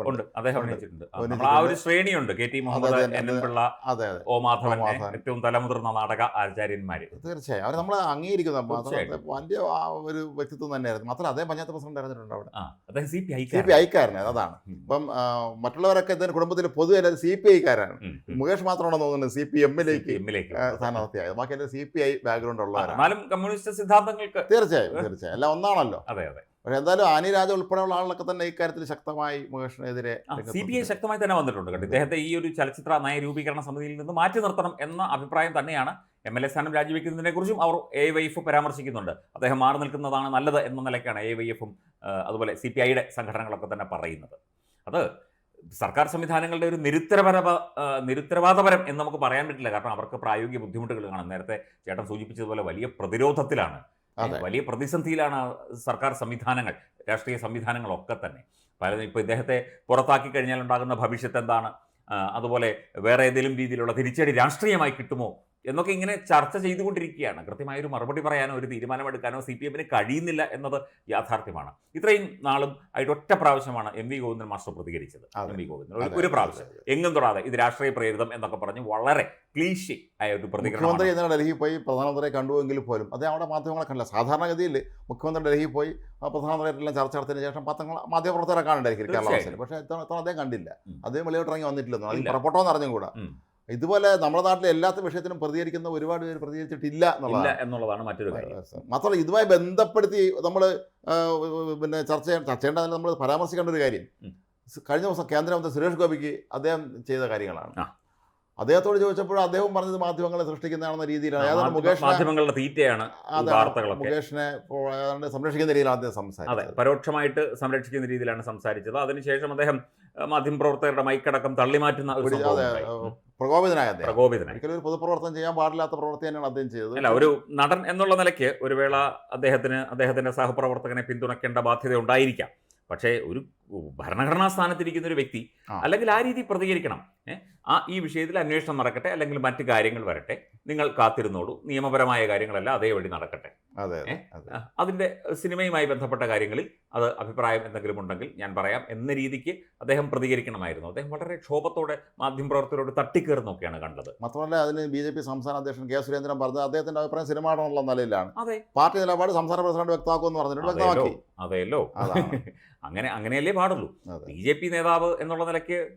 ശ്രേണിയുണ്ട്. കെ ടി അതെ. ഏറ്റവും തലമുതിർന്ന നാടക ആചാര്യന്മാർ തീർച്ചയായും. അവർ നമ്മൾ അംഗീകരിക്കുന്നു വലിയ ഒരു വ്യക്തിത്വം തന്നെയായിരുന്നു. മാത്രമല്ല അദ്ദേഹം പഞ്ചായത്ത് പ്രസിഡന്റ് ആയിരുന്നിട്ടുണ്ട് അവിടെ? സി പി ഐക്കാരനാണ് അതാണ്. ഇപ്പം മറ്റുള്ളവരൊക്കെ ഇതിന് കുടുംബത്തിൽ പൊതുവെ എല്ലാവരും സി പി ഐക്കാരാണ് മുകേഷ് മാത്രമാണോ തോന്നുന്നത് സി പി എമ്മിലേക്ക് എമ്മിലേക്ക്. സ്ഥാനാർത്ഥിയായത്? ബാക്കി എല്ലാവരും സി പി ഐ ബാക്ക്ഗ്രൗണ്ട് ഉള്ളവരാണ്. എന്നാലും കമ്മ്യൂണിസ്റ്റ് സിദ്ധാന്തങ്ങൾക്ക് തീർച്ചയായും തീർച്ചയായും. എല്ലാം ഒന്നാണല്ലോ. അതെ അതെ. പക്ഷെ എന്തായാലും ആനി രാജ ഉൾപ്പെടെയുള്ള ആളുകളൊക്കെ തന്നെ ഇക്കാര്യത്തിൽ ശക്തമായി മഹേഷിനെതിരെ സി പി ഐ ശക്തമായി തന്നെ വന്നിട്ടുണ്ട് കേട്ടോ. ഇദ്ദേഹത്തെ ഈ ഒരു ചലച്ചിത്ര നയ രൂപീകരണ സമിതിയിൽ നിന്ന് മാറ്റി നിർത്തണം എന്ന അഭിപ്രായം തന്നെയാണ് എം എൽ എ സ്ഥാനം രാജിവെക്കുന്നതിനെ കുറിച്ചും അവർ എ വൈഫ് പരാമർശിക്കുന്നുണ്ട്. അദ്ദേഹം മാറി നിൽക്കുന്നതാണ് നല്ലത് എന്ന നിലയ്ക്കാണ് എ വൈ എഫും അതുപോലെ സി പി ഐയുടെ സംഘടനകളൊക്കെ തന്നെ പറയുന്നത്. അത് സർക്കാർ സംവിധാനങ്ങളുടെ ഒരു നിരുത്തരപര നിരുത്തരവാദപരം എന്ന് നമുക്ക് പറയാൻ പറ്റില്ല. കാരണം അവർക്ക് പ്രായോഗിക ബുദ്ധിമുട്ടുകൾ കാണാം. നേരത്തെ ചേട്ടൻ സൂചിപ്പിച്ചതുപോലെ വലിയ പ്രതിരോധത്തിലാണ്. വലിയ പ്രതിസന്ധിയിലാണ് സർക്കാർ സംവിധാനങ്ങൾ രാഷ്ട്രീയ സംവിധാനങ്ങളൊക്കെ തന്നെ. പലതും ഇപ്പോൾ ഇദ്ദേഹത്തെ പുറത്താക്കി കഴിഞ്ഞാൽ ഉണ്ടാകുന്ന ഭവിഷ്യത്ത് എന്താണ്? അതുപോലെ വേറെ ഏതെങ്കിലും രീതിയിലുള്ള തിരിച്ചടി രാഷ്ട്രീയമായി കിട്ടുമോ? എന്നൊക്കെ ഇങ്ങനെ ചർച്ച ചെയ്തുകൊണ്ടിരിക്കുകയാണ്. കൃത്യമായ ഒരു മറുപടി പറയാനോ ഒരു തീരുമാനമെടുക്കാനോ സി പി എമ്മിന് കഴിയുന്നില്ല എന്നത് യാഥാർത്ഥ്യമാണ്. ഇത്രയും നാളും ആയിട്ട് ഒറ്റ പ്രാവശ്യമാണ് എം വി ഗോവിന്ദൻ മാസ്റ്റർ പ്രതികരിച്ചത്. M V Govindan. ഒരു- പ്രാവശ്യം. എങ്ങും തൊടാതെ ഇത് രാഷ്ട്രീയ പ്രേരിതം എന്നൊക്കെ പറഞ്ഞ് വളരെ ക്ലീശി ആയ ഒരു മുഖ്യമന്ത്രി പ്രതികരണം ഇന്നലെ ഡൽഹിയിൽ പോയി പ്രധാനമന്ത്രിയെ കണ്ടുവെങ്കിൽ പോലും അത് അവിടെ മാധ്യമങ്ങളെ കണ്ടില്ല. സാധാരണഗതിയിൽ മുഖ്യമന്ത്രി ഡൽഹിയിൽ പോയി പ്രധാനമന്ത്രിയായിട്ടെല്ലാം ചർച്ച നടത്തിയതിനു ശേഷം പത്രങ്ങൾ മാധ്യമപ്രവർത്തകരെ കാണണ്ടായിരിക്കും കേരള പക്ഷേ ഇത്തവണ അദ്ദേഹം കണ്ടില്ല. അദ്ദേഹം വെളിയോട്ടിറങ്ങി വന്നിട്ടില്ലെന്നു. അത് ഇല്ല. പുറപ്പെട്ടോ എന്ന് അറിഞ്ഞുകൂടാ? ഉം. ഇതുപോലെ നമ്മുടെ നാട്ടിലെ എല്ലാത്ത വിഷയത്തിനും പ്രതികരിക്കുന്ന ഒരുപാട് പേര് പ്രതികരിച്ചിട്ടില്ല ഇല്ല എന്നുള്ളതാണ് മറ്റൊരു കാര്യം. മാത്രമല്ല ഇതുമായി ബന്ധപ്പെടുത്തി നമ്മൾ പിന്നെ ചർച്ച ചെയ്യാൻ ചർച്ച ചെയ്യേണ്ട നമ്മൾ പരാമർശിക്കേണ്ട ഒരു കാര്യം. കഴിഞ്ഞ ദിവസം കേന്ദ്രമന്ത്രി സുരേഷ് ഗോപിക്ക് അദ്ദേഹം ചെയ്ത കാര്യങ്ങളാണ്. അദ്ദേഹത്തോട് ചോദിച്ചപ്പോൾ അദ്ദേഹം പറഞ്ഞത് മാധ്യമങ്ങളെ സൃഷ്ടിക്കുന്നതാണെന്ന രീതിയിലാണ്. ഏതാണ്ട് മുകേഷ് മാധ്യമങ്ങളുടെ തീറ്റയാണ് മുകേഷിനെ സംരക്ഷിക്കുന്ന രീതിയിലാണ് അദ്ദേഹം സംസാരിച്ചത്. അതെ പരോക്ഷമായിട്ട് സംരക്ഷിക്കുന്ന രീതിയിലാണ് സംസാരിച്ചത്. അതിനുശേഷം അദ്ദേഹം മാധ്യമപ്രവർത്തകരുടെ മൈക്കടക്കം തള്ളിമാറ്റുന്ന പ്രകോപിതനായ പ്രകോപിതനായി. ഒരിക്കലും ഒരു പൊതുപ്രവർത്തനം ചെയ്യാൻ പാടില്ലാത്ത പ്രവൃത്തി തന്നെയാണ് അദ്ദേഹം ചെയ്തത്. അല്ല ഒരു നടൻ എന്നുള്ള നിലയ്ക്ക് ഒരു വേള അദ്ദേഹത്തിന് അദ്ദേഹത്തിന്റെ സഹപ്രവർത്തകനെ പിന്തുണയ്ക്കേണ്ട ബാധ്യത ഉണ്ടായിരിക്കാം. പക്ഷേ ഒരു ഭരണഘടനാ സ്ഥാനത്തിരിക്കുന്ന ഒരു വ്യക്തി. അല്ലെങ്കിൽ ആ രീതി പ്രതികരിക്കണം. ആ ഈ വിഷയത്തിൽ അന്വേഷണം നടക്കട്ടെ അല്ലെങ്കിൽ മറ്റു കാര്യങ്ങൾ വരട്ടെ. നിങ്ങൾ കാത്തിരുന്നോളൂ. നിയമപരമായ കാര്യങ്ങളല്ല അതേവഴി നടക്കട്ടെ. അതെ ഏ? അതെ. അതെ ആ, അതിന്റെ സിനിമയുമായി ബന്ധപ്പെട്ട കാര്യങ്ങളിൽ അത് അഭിപ്രായം എന്തെങ്കിലും ഉണ്ടെങ്കിൽ ഞാൻ പറയാം എന്ന രീതിക്ക് അദ്ദേഹം പ്രതികരിക്കണമായിരുന്നു. അദ്ദേഹം വളരെ ക്ഷോഭത്തോടെ മാധ്യമപ്രവർത്തകരോട് തട്ടിക്കയറുന്നൊക്കെയാണ് കണ്ടത്. മാത്രമല്ല അതിന് ബി ജെ പി സംസ്ഥാന അധ്യക്ഷൻ കെ സുരേന്ദ്രൻ പറഞ്ഞത് അദ്ദേഹത്തിന്റെ അഭിപ്രായം സിനിമാണെന്നുള്ള നിലയിലാണ്. അതെ. പാർട്ടി നിലപാട് സംസ്ഥാന പ്രസിഡന്റ് വ്യക്തമാക്കുമെന്ന് പറഞ്ഞിട്ട് അതെയല്ലോ വ്യക്തമാക്കി. അതെയല്ലോ. അങ്ങനെ അങ്ങനെയല്ലേ പാടുള്ളൂ. ബി ജെ പി നേതാവ് എന്നുള്ള നിലയ്ക്ക്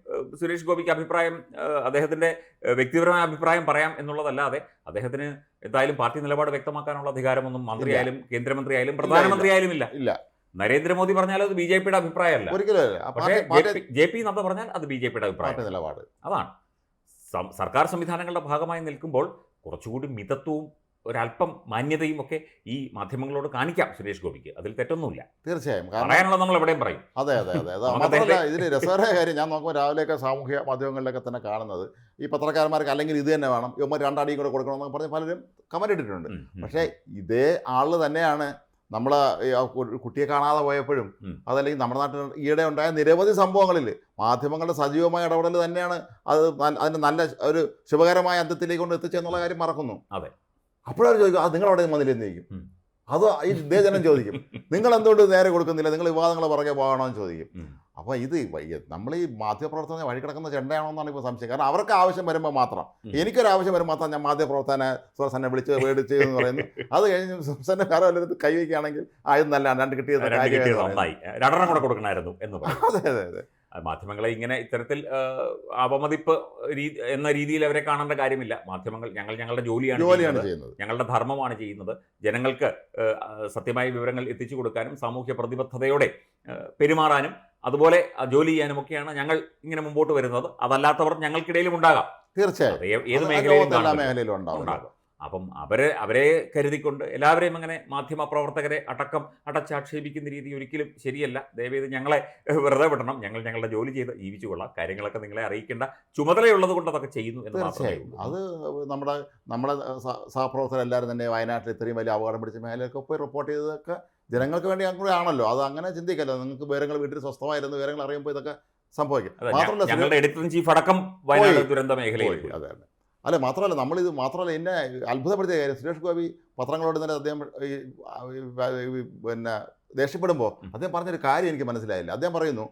സുരേഷ് ഗോപിക്ക് അഭിപ്രായം അദ്ദേഹത്തിന്റെ വ്യക്തിപരമായ അഭിപ്രായം പറയാം എന്നുള്ളതല്ലാതെ അദ്ദേഹത്തിന് എന്തായാലും പാർട്ടി നിലപാട് വ്യക്തമാക്കാനുള്ള അധികാരമൊന്നും മന്ത്രിയായാലും കേന്ദ്രമന്ത്രിയായാലും പ്രധാനമന്ത്രിയായാലും ഇല്ല. ഇല്ല. നരേന്ദ്രമോദി പറഞ്ഞാൽ അത് ബി ജെ പിയുടെ അഭിപ്രായമല്ല. ഒരിക്കലും ജെ പി നദ്ദ പറഞ്ഞാൽ അത് ബി ജെ പിയുടെ അഭിപ്രായം. നിലപാട്. അതാണ്. സർക്കാർ സംവിധാനങ്ങളുടെ ഭാഗമായി നിൽക്കുമ്പോൾ കുറച്ചുകൂടി മിതത്വവും ഒരല്പം മാന്യതയും ഒക്കെ ഈ മാധ്യമങ്ങളോട് കാണിക്കാം സുരേഷ് ഗോപിക്ക്. അതിൽ തെറ്റൊന്നുമില്ല. തീർച്ചയായും. പറയാനുള്ളത് നമ്മൾ എവിടെയും പറയും. അതെ അതെ അതെ. മാത്രമല്ല ഇതിൽ രസകരമായ കാര്യം ഞാൻ നോക്കുമ്പോൾ രാവിലെയൊക്കെ സാമൂഹ്യ മാധ്യമങ്ങളിലൊക്കെ തന്നെ കാണുന്നത് ഈ പത്രക്കാരന്മാർക്ക് അല്ലെങ്കിൽ ഇത് തന്നെ വേണം ഇവന്മാർ രണ്ടടിയും കൂടെ കൊടുക്കണമെന്ന് പറഞ്ഞ് പലരും കമന്റ് ഇട്ടിട്ടുണ്ട്. പക്ഷേ ഇതേ ആൾ തന്നെയാണ് നമ്മൾ കുട്ടിയെ കാണാതെ പോയപ്പോഴും അതല്ലെങ്കിൽ നമ്മുടെ നാട്ടിൽ ഈയിടെ ഉണ്ടായ നിരവധി സംഭവങ്ങളിൽ മാധ്യമങ്ങളുടെ സജീവമായ ഇടപെടൽ തന്നെയാണ് അത് അതിന്റെ അതിന് നല്ല ഒരു ശുഭകരമായ അന്ത്യത്തിലേക്ക് കൊണ്ട് എത്തിച്ചെന്നുള്ള കാര്യം മറക്കുന്നു. അതെ. അപ്പോഴവർ ചോദിക്കും അത് നിങ്ങളവിടെ അവിടെ വന്നില്ലെന്ന് ചോദിക്കും. അത് ഈ ദേജനം ജനം ചോദിക്കും. നിങ്ങൾ എന്തുകൊണ്ട് നേരെ കൊടുക്കുന്നില്ല? നിങ്ങൾ വിവാദങ്ങൾ പുറകെ പോകണമെന്ന് ചോദിക്കും. അപ്പോൾ ഇത് നമ്മൾ ഈ മാധ്യമപ്രവർത്തനം വഴി കിടക്കുന്ന ചെണ്ടയാണോ എന്നാണ് ഇപ്പോൾ സംശയം. കാരണം അവർക്ക് ആവശ്യം വരുമ്പോൾ മാത്രം. എനിക്കൊരു ആവശ്യം വരുമ്പോൾ മാത്രം ഞാൻ മാധ്യമപ്രവർത്തനെ സുഹസനെ വിളിച്ച് മേടിച്ച് എന്ന് പറയുന്നു. അത് കഴിഞ്ഞ് സുഹസനെ വേറെ വല്ലതും കൈവയ്ക്കുകയാണെങ്കിൽ ആ ഇത് നല്ല രണ്ട് കിട്ടിയത് എന്ന് എന്ന് അതെ അതെ അത്. മാധ്യമങ്ങളെ ഇങ്ങനെ ഇത്തരത്തിൽ അപമതിപ്പ് എന്ന രീതിയിൽ അവരെ കാണേണ്ട കാര്യമില്ല. മാധ്യമങ്ങൾ ഞങ്ങൾ ഞങ്ങളുടെ ജോലിയാണ് ചെയ്യുന്നത്. ഞങ്ങളുടെ ധർമ്മമാണ് ചെയ്യുന്നത്. ജനങ്ങൾക്ക് സത്യമായ വിവരങ്ങൾ എത്തിച്ചു കൊടുക്കാനും സാമൂഹ്യ പ്രതിബദ്ധതയോടെ പെരുമാറാനും അതുപോലെ ജോലി ചെയ്യാനുമൊക്കെയാണ് ഞങ്ങൾ ഇങ്ങനെ മുമ്പോട്ട് വരുന്നത്. അതല്ലാത്തവർ ഞങ്ങൾക്കിടയിലും ഉണ്ടാകാം. തീർച്ചയായും. ഏത് മേഖലയിലും ഉണ്ടാകും. അപ്പം അവരെ അവരെ കരുതിക്കൊണ്ട് എല്ലാവരെയും അങ്ങനെ മാധ്യമ പ്രവർത്തകരെ അടക്കം അടച്ചാക്ഷേപിക്കുന്ന രീതി ഒരിക്കലും ശരിയല്ല. ദയവേത് ഞങ്ങളെ വെറുതെ വിടണം. ഞങ്ങൾ ഞങ്ങളുടെ ജോലി ചെയ്ത് ജീവിച്ചു കൊള്ളാം. കാര്യങ്ങളൊക്കെ നിങ്ങളെ അറിയിക്കേണ്ട ചുമതലയുള്ളത് കൊണ്ട് അതൊക്കെ ചെയ്യുന്നു എന്ന് മാത്രമേ തീർച്ചയായും. അത് നമ്മുടെ നമ്മുടെ സഹപ്രവർത്തകരെല്ലാവരും സഹപ്രവർത്തകർ എല്ലാവരും തന്നെ വയനാട്ടിൽ ഇത്രയും വലിയ അപകടം പിടിച്ച മേഖലയൊക്കെ പോയി റിപ്പോർട്ട് ചെയ്തതൊക്കെ ജനങ്ങൾക്ക് വേണ്ടി അങ്ങനെ ആണല്ലോ. അത് അങ്ങനെ ചിന്തിക്കല്ല. നിങ്ങൾക്ക് വിവരങ്ങൾ വീട്ടിൽ സ്വസ്ഥമായിരുന്നു വിവരങ്ങൾ അറിയുമ്പോൾ ഇതൊക്കെ സംഭവിക്കും. മാത്രമല്ല എഡിറ്റർ ചീഫ് അടക്കം വയനാട്. ദുരന്ത മേഖലയിൽ. അതെ അതെ. അല്ല മാത്രമല്ല നമ്മളിത് മാത്രമല്ല എന്നെ അത്ഭുതപ്പെടുത്തിയ കാര്യം സുരേഷ് ഗോപി പത്രങ്ങളോട് തന്നെ അദ്ദേഹം പിന്നെ ദേഷ്യപ്പെടുമ്പോൾ അദ്ദേഹം പറഞ്ഞൊരു കാര്യം എനിക്ക് മനസ്സിലായില്ല. അദ്ദേഹം പറയുന്നു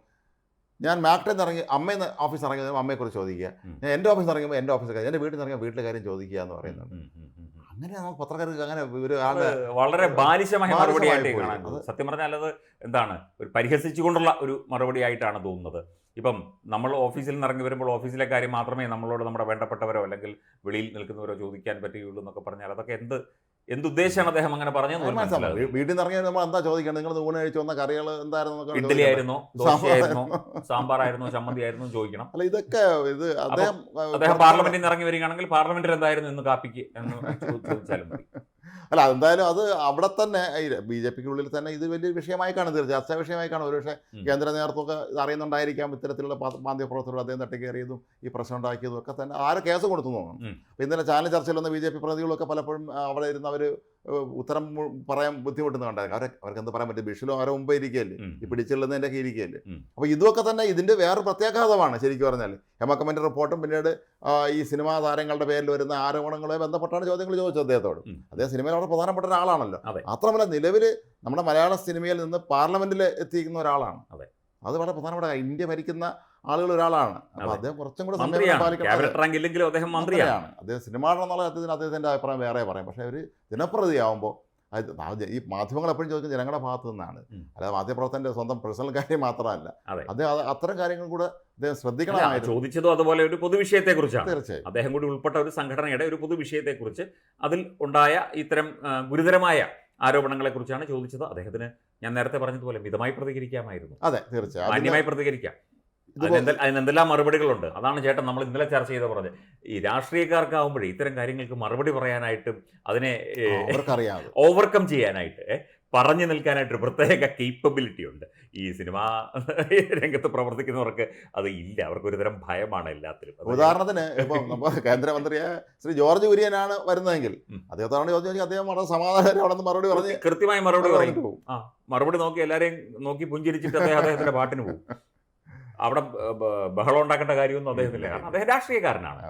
ഞാൻ മാക്ടയിൽ നിന്ന് ഇറങ്ങി അമ്മയിൽ ഓഫീസ് ഇറങ്ങിയത് അമ്മയെക്കുറിച്ച് ചോദിക്കുക. ഞാൻ എന്റെ ഓഫീസ് ഇറങ്ങുമ്പോൾ എന്റെ ഓഫീസിൽ എന്റെ വീട്ടിൽ നിന്ന് ഇറങ്ങിയ വീട്ടിലെ കാര്യം ചോദിക്കുക എന്ന് പറയുന്നത്. അങ്ങനെ നമുക്ക് പത്രക്കാർക്ക് അങ്ങനെ ഒരു ആളുടെ വളരെ ബാലിശമായ മറുപടിയായിട്ട്. കാണാൻ സത്യം പറഞ്ഞാൽ അത് എന്താണ്? ഒരു പരിഹസിച്ചുകൊണ്ടുള്ള ഒരു മറുപടിയായിട്ടാണ് തോന്നുന്നത്. ഇപ്പം നമ്മൾ ഓഫീസിൽ നിന്ന് ഇറങ്ങി വരുമ്പോൾ ഓഫീസിലെ കാര്യം മാത്രമേ നമ്മളോട് നമ്മുടെ വേണ്ടപ്പെട്ടവരോ അല്ലെങ്കിൽ വെളിയിൽ നിൽക്കുന്നവരോ ചോദിക്കാൻ പറ്റുകയുള്ളൂ എന്നൊക്കെ പറഞ്ഞാൽ അതൊക്കെ എന്ത് എന്തുദ്ദേശമാണ് അദ്ദേഹം അങ്ങനെ പറഞ്ഞത്. വീട്ടിൽ നിന്ന് ഇറങ്ങിയാൽ നമ്മൾ എന്താ ചോദിക്കണം നിങ്ങൾ ഊണ് കഴിച്ചു വന്ന കറികൾ എന്തായിരുന്നു ഇഡ്ഡലി ആയിരുന്നു ആയിരുന്നോ ദോശയായിരുന്നോ സാമ്പാറായിരുന്നോ ചമ്മന്തി ആയിരുന്നു ചോദിക്കണം. അല്ല ഇതൊക്കെ ഇത് അദ്ദേഹം അദ്ദേഹം പാർലമെന്റിൽ നിന്ന് ഇറങ്ങി വരികയാണെങ്കിൽ പാർലമെന്റിൽ എന്തായിരുന്നു ഇന്ന് കാപ്പിക്ക് എന്ന് ചോദിച്ചാലും മതി. അല്ല എന്തായാലും അത് അവിടെ തന്നെ ബി ജെ പിക്ക് ഉള്ളിൽ തന്നെ ഇത് വലിയ വിഷയമായി കാണും തീർച്ച ചർച്ചാ വിഷയമായി കാണും ഒരുപക്ഷെ. കേന്ദ്ര നേതൃത്വമൊക്കെ ഇത് അറിയുന്നുണ്ടായിരിക്കാം ഇത്തരത്തിലുള്ള പാ- മാധ്യമപ്രവർത്തകർ അദ്ദേഹം തട്ടിക്കേറിയതും ഈ പ്രശ്നം ഉണ്ടാക്കിയതും ഒക്കെ തന്നെ ആരെ കേസ് കൊടുത്തു തോന്നുന്നു. അപ്പോൾ ഇന്നലെ ചാനൽ ചർച്ചയിൽ വന്ന ബി ജെ പി പ്രതികളൊക്കെ പലപ്പോഴും അവിടെ ഇരുന്ന് അവർ ഉത്തരം പറയാൻ ബുദ്ധിമുട്ടുന്ന കണ്ടായിരുന്നു അവരെ അവർക്ക് എന്ത് പറയാൻ പറ്റും ബിഷിലും അവരെ മുമ്പേ ഇരിക്കുകയല്ലേ. ഈ പിടിച്ചുള്ളതിന്റെ ഒക്കെ ഇരിക്കുകയല്ലേ. അപ്പോൾ ഇതൊക്കെ തന്നെ ഇതിന്റെ വേറെ പ്രത്യാഘാതമാണ് ശരിക്കും പറഞ്ഞാൽ ഹെമക്കമ്മന്റെ റിപ്പോർട്ടും പിന്നീട് ഈ സിനിമാ താരങ്ങളുടെ പേരിൽ വരുന്ന ആരോപണങ്ങളെ ബന്ധപ്പെട്ടാണ് ചോദ്യങ്ങൾ ചോദിച്ചത് അദ്ദേഹത്തോട്. അദ്ദേഹം സിനിമയിൽ വളരെ പ്രധാനപ്പെട്ട ഒരാളാണല്ലോ. മാത്രമല്ല നിലവിൽ നമ്മുടെ മലയാള സിനിമയിൽ നിന്ന് പാർലമെന്റിൽ എത്തിയിരിക്കുന്ന ഒരാളാണ് അതെ. അത് വളരെ പ്രധാനപ്പെട്ട ഇന്ത്യ ഭരിക്കുന്ന ആളുകൾ ഒരാളാണ്. അപ്പോൾ അതെ. അദ്ദേഹം കുറച്ചും കൂടെ സമയം പാലിക്കണം അദ്ദേഹം മന്ത്രിയാണ്. അദ്ദേഹം സിനിമ സിനിമാണെന്നുള്ള അദ്ദേഹത്തിന് അദ്ദേഹത്തിന്റെ അഭിപ്രായം വേറെ പറയാം. പക്ഷേ ഒരു ജനപ്രതിയാവുമ്പോൾ ഈ മാധ്യമങ്ങൾ എപ്പോഴും ചോദിക്കുന്നത് ജനങ്ങളുടെ ഭാഗത്തു നിന്നാണ്. അല്ലാതെ മാധ്യമപ്രവർത്തന്റെ സ്വന്തം പേഴ്സണൽ കാര്യം മാത്രമല്ല. അദ്ദേഹം അത്തരം കാര്യങ്ങൾ കൂടെ അദ്ദേഹം ശ്രദ്ധിക്കണം ചോദിച്ചതും അതുപോലെ ഒരു പൊതുവിഷയത്തെ കുറിച്ചാണ് തീർച്ചയായും. അദ്ദേഹം കൂടി ഉൾപ്പെട്ട ഒരു സംഘടനയുടെ ഒരു പൊതുവിഷയത്തെ കുറിച്ച് അതിൽ ഉണ്ടായ ഇത്തരം ഗുരുതരമായ ആരോപണങ്ങളെക്കുറിച്ചാണ് ചോദിച്ചത്. അദ്ദേഹത്തിന് ഞാൻ നേരത്തെ പറഞ്ഞതുപോലെ മിതമായി പ്രതികരിക്കാമായിരുന്നു. അതെ തീർച്ചയായും. മാന്യമായി പ്രതികരിക്കാം. അതിനെന്തെല്ലാം മറുപടികളുണ്ട്? അതാണ് ചേട്ടൻ നമ്മൾ ഇന്നലെ ചർച്ച ചെയ്ത പറഞ്ഞത്. ഈ രാഷ്ട്രീയക്കാർക്കാവുമ്പോഴേ ഇത്തരം കാര്യങ്ങൾക്ക് മറുപടി പറയാനായിട്ടും അതിനെ ഓവർകം ചെയ്യാനായിട്ട് പറഞ്ഞു നിൽക്കാനായിട്ട് ഒരു പ്രത്യേക കേപ്പബിലിറ്റി ഉണ്ട്. ഈ സിനിമാ രംഗത്ത് പ്രവർത്തിക്കുന്നവർക്ക് അത് ഇല്ല. അവർക്ക് ഒരുതരം ഭയമാണ് എല്ലാത്തിലും. ഉദാഹരണത്തിന് ഇപ്പം കേന്ദ്രമന്ത്രിയെ ശ്രീ ജോർജ് കുര്യനാണ് വരുന്നതെങ്കിൽ. അദ്ദേഹത്തോട് ചോദിച്ചു അദ്ദേഹം വളരെ സമാധാനം അവിടെ നിന്ന് മറുപടി പറഞ്ഞു കൃത്യമായി മറുപടി പറഞ്ഞു മറുപടി നോക്കി എല്ലാരെയും നോക്കി പുഞ്ചിരിച്ചിട്ട് അദ്ദേഹം അദ്ദേഹത്തിന്റെ പാട്ടിന് പോകും. അവിടെ ബഹളം ഉണ്ടാക്കേണ്ട കാര്യമൊന്നും അദ്ദേഹത്തില്ല കാരണം അദ്ദേഹം രാഷ്ട്രീയക്കാരനാണ്.